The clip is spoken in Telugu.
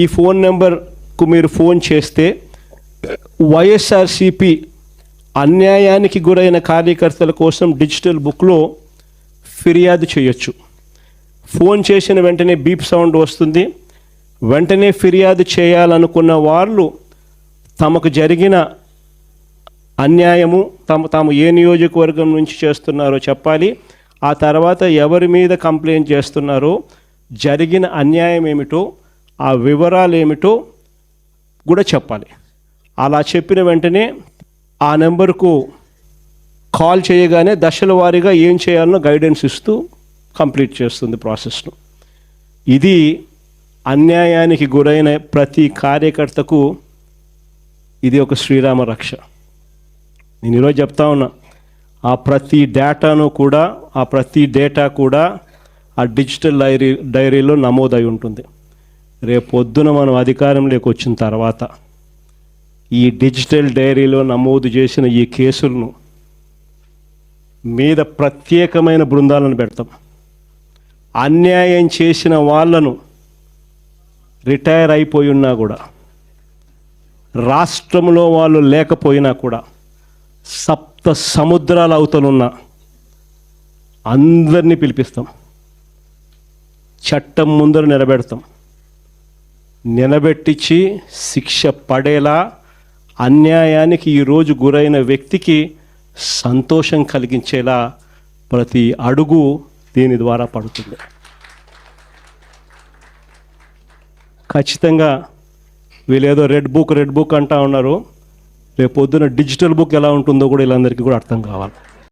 ఈ ఫోన్ నెంబర్కు మీరు ఫోన్ చేస్తే వైఎస్ఆర్సిపి అన్యాయానికి గురైన కార్యకర్తల కోసం డిజిటల్ బుక్లో ఫిర్యాదు చేయొచ్చు. ఫోన్ చేసిన వెంటనే బీప్ సౌండ్ వస్తుంది. వెంటనే ఫిర్యాదు చేయాలనుకున్న వాళ్ళు తమకు జరిగిన అన్యాయము తమ తాము ఏ నియోజకవర్గం నుంచి చేస్తున్నారో చెప్పాలి. ఆ తర్వాత ఎవరి మీద కంప్లైంట్ చేస్తున్నారో జరిగిన అన్యాయం ఏమిటో ఆ వివరాలు ఏమిటో కూడా చెప్పాలి. అలా చెప్పిన వెంటనే ఆ నెంబర్కు కాల్ చేయగానే దశల వారీగా ఏం చేయాలనో గైడెన్స్ ఇస్తూ కంప్లీట్ చేస్తుంది ప్రాసెస్ను. ఇది అన్యాయానికి గురైన ప్రతి కార్యకర్తకు ఇది ఒక శ్రీరామ రక్ష. నేను ఈరోజు చెప్తా ఉన్నా ఆ ప్రతి డేటాను కూడా ఆ ప్రతి డేటా కూడా ఆ డిజిటల్ డైరీ డైరీలో నమోదై ఉంటుంది. రేపు పొద్దున మనం అధికారంలోకి వచ్చిన తర్వాత ఈ డిజిటల్ డైరీలో నమోదు చేసిన ఈ కేసులను మీద ప్రత్యేకమైన బృందాలను పెడతాం. అన్యాయం చేసిన వాళ్ళను రిటైర్ అయిపోయి ఉన్నా కూడా రాష్ట్రంలో వాళ్ళు లేకపోయినా కూడా సప్త సముద్రాల అవతలున్న అందరినీ పిలిపిస్తాం. చట్టం ముందర నిలబెడతాం. నిలబెట్టించి శిక్ష పడేలా అన్యాయానికి ఈరోజు గురైన వ్యక్తికి సంతోషం కలిగించేలా ప్రతి అడుగు దీని ద్వారా పడుతుంది. ఖచ్చితంగా వీళ్ళేదో రెడ్ బుక్ రెడ్ బుక్ అంటా ఉన్నారు. రేపు పొద్దున డిజిటల్ బుక్ ఎలా ఉంటుందో కూడా వీళ్ళందరికీ కూడా అర్థం కావాలి.